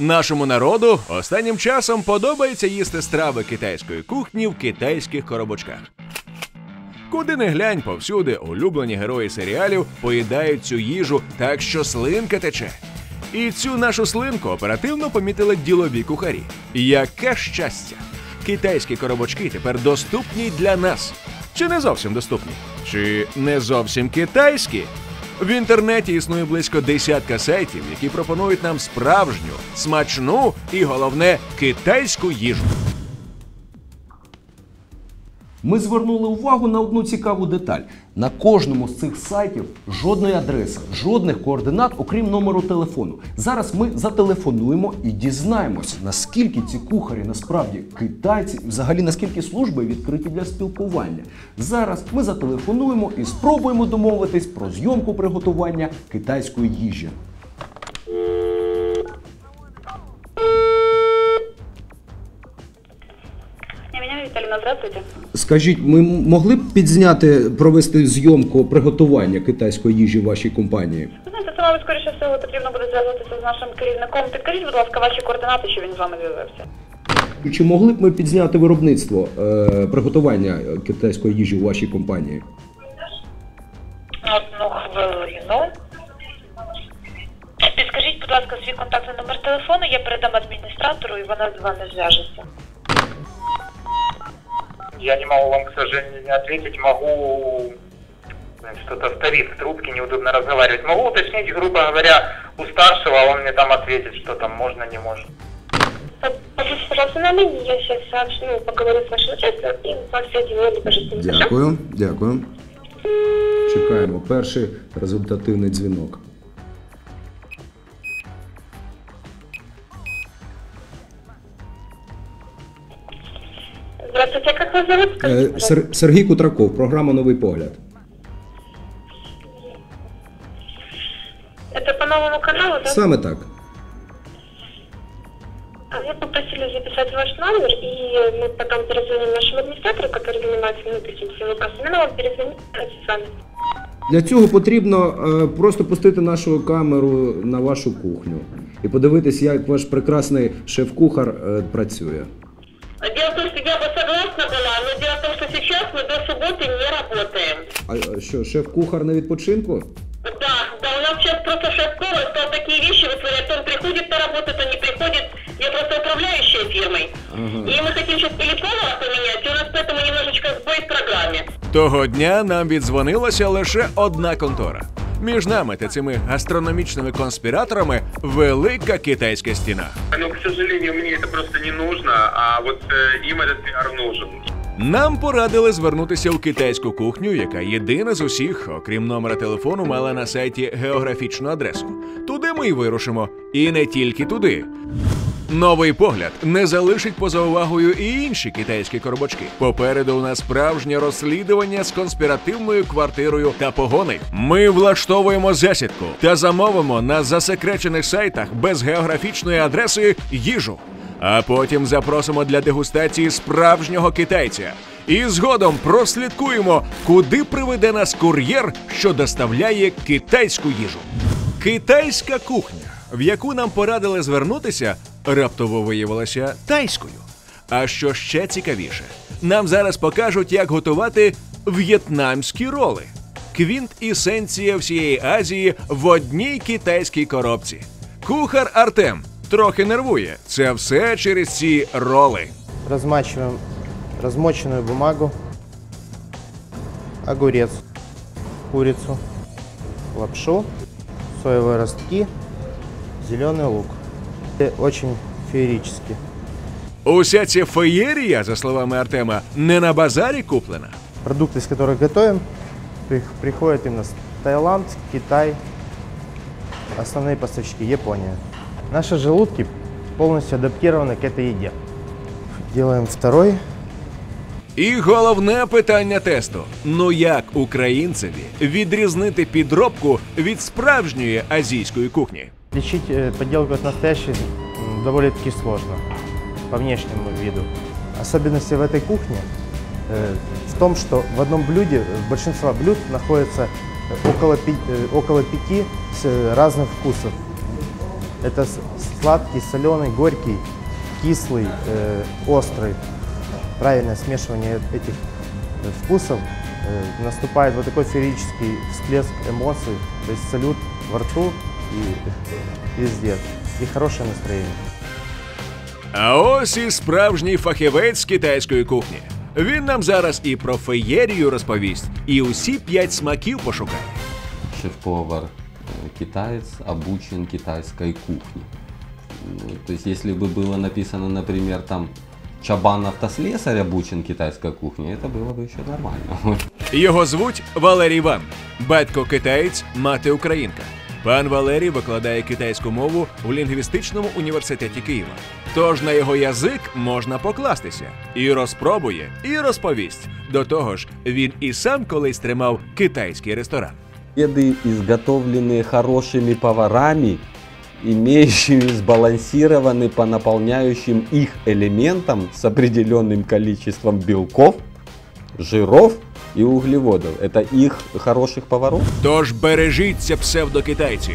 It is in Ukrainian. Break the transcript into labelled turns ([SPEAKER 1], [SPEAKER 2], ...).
[SPEAKER 1] Нашому народу останнім часом подобається їсти страви китайської кухні в китайських коробочках. Куди не глянь, повсюди улюблені герої серіалів поїдають цю їжу так, що слинка тече. І цю нашу слинку оперативно помітили ділові кухарі. Яке щастя! Китайські коробочки тепер доступні для нас. Чи не зовсім доступні? Чи не зовсім китайські? В інтернеті існує близько десятка сайтів, які пропонують нам справжню, смачну і головне китайську їжу.
[SPEAKER 2] Ми звернули увагу на одну цікаву деталь. На кожному з цих сайтів жодної адреси, жодних координат, окрім номеру телефону. Зараз ми зателефонуємо і дізнаємося, наскільки ці кухарі насправді китайці, взагалі наскільки служби відкриті для спілкування. Зараз ми зателефонуємо і спробуємо домовитись про зйомку приготування китайської їжі.
[SPEAKER 3] Здравствуйте.
[SPEAKER 2] Скажіть, ми могли б підзняти, провести зйомку приготування китайської їжі в вашій компанії?
[SPEAKER 3] Ви знаєте, це, мабуть, скоріше всього потрібно буде зв'язатися з нашим керівником. Підкажіть, будь ласка, ваші координати, що він з вами зв'язався.
[SPEAKER 2] Чи могли б ми підзняти виробництво е, приготування китайської їжі у вашій компанії?
[SPEAKER 3] Одну хвилину. Підкажіть, будь ласка, свій контактний номер телефону, я передам адміністратору і вона з вами зв'яжеться.
[SPEAKER 4] Я не могу вам, к сожалению, не ответить. Могу что-то вторит в трубке, неудобно разговаривать. Могу уточнить, грубо говоря, у старшего, а он мне там ответит, что там можно, не можно.
[SPEAKER 3] Побудьте, пожалуйста, на линии, я сейчас сообщу, ну, поговорю с вашим начальством и вам соединю, хорошо?
[SPEAKER 2] Дякую, дякую. Чекаємо перший результативний дзвінок. Сергій Кутраков, програма Новий погляд.
[SPEAKER 3] Это по новому каналу, да?
[SPEAKER 2] Саме так.
[SPEAKER 3] А Вы попросили записать ваш номер, и мы потом перезвоним нашему администратору, который занимается ну, этим всем вопросом. Она вам перезвонит с вами.
[SPEAKER 2] Для цього потрібно е, просто пустити нашу камеру на вашу кухню і подивитись, як ваш прекрасний шеф-кухар е, працює.
[SPEAKER 3] Дело сейчас мы до субботы не работаем.
[SPEAKER 2] А що, шеф-кухар на відпочинку?
[SPEAKER 3] Да, да, у нас сейчас просто шеф-повар стал такие вещи вытворять. То он приходит на работу, то не приходит. Я просто управляющая фирмой.
[SPEAKER 2] Ага.
[SPEAKER 3] И мы хотим сейчас или повара поменять, и у нас поэтому немножечко сбой в программе.
[SPEAKER 1] Того дня нам віддзвонилася лише одна контора. Між нами та цими гастрономічними конспіраторами велика китайська стіна.
[SPEAKER 4] Но, к сожалению, мне это просто не нужно, а вот э, им этот пиар нужен.
[SPEAKER 1] Нам порадили звернутися у китайську кухню, яка єдина з усіх, окрім номера телефону, мала на сайті географічну адресу. Туди ми й вирушимо. І не тільки туди. Новий погляд не залишить поза увагою і інші китайські коробочки. Попереду у нас справжнє розслідування з конспіративною квартирою та погони. Ми влаштовуємо засідку та замовимо на засекречених сайтах без географічної адреси їжу. А потім запросимо для дегустації справжнього китайця. І згодом прослідкуємо, куди приведе нас кур'єр, що доставляє китайську їжу. Китайська кухня, в яку нам порадили звернутися, раптово виявилася тайською. А що ще цікавіше, нам зараз покажуть, як готувати в'єтнамські роли. Квінт есенція всієї Азії в одній китайській коробці. Кухар Артем трохи нервує. Це все через ці роли.
[SPEAKER 5] Размачиваем размоченную бумагу, огурец, курицу, лапшу, соевые ростки, зеленый лук. И Очень феерически.
[SPEAKER 1] Уся ця феєрія, за словами Артема, не на базарі куплена.
[SPEAKER 5] Продукты, из которых готовим, при- приходят именно с Таиланд, Китай, основные поставщики Япония. Наши желудки полностью адаптированы к этой еде. Делаем второй.
[SPEAKER 1] І головне питання тесту: ну як українцеві відрізнити підробку від справжньої азійської кухні?
[SPEAKER 5] Отличить э, подделку от настоящей м, довольно-таки сложно по внешнему виду. Особенности в этой кухне э, в том, что в одном блюде, в большинство блюд находится э, около, пи- э, около пяти с- разных вкусов. Это с- сладкий, соленый, горький, кислый, э, острый. Правильное смешивание этих э, вкусов э, наступает вот такой феерический всплеск эмоций, то есть салют во рту и везде. И хорошее настроение.
[SPEAKER 1] А ось і справжній фахівець китайської кухні. Він нам зараз і про феєрію розповість, і усі п'ять смаків пошукає.
[SPEAKER 6] шеф-повар э, китаец обучен китайской кухне. Ну, То есть, если бы было написано, например, там Чабан автослесарь обучен китайской кухне, это было бы еще нормально.
[SPEAKER 1] Його звуть Валерій Ван, батько китаєць, мати українка. Пан Валерій викладає китайську мову у лінгвістичному університеті Києва. Тож на його язик можна покластися і розпробує, і розповість. До того ж, він і сам колись тримав китайський ресторан.
[SPEAKER 6] Еды, изготовленные хорошими поварами, имеющими сбалансированный по наполняющим их элементам с определенным количеством белков, жиров и углеводов. Это их хороших поваров.
[SPEAKER 1] Тож бережіться псевдокитайці.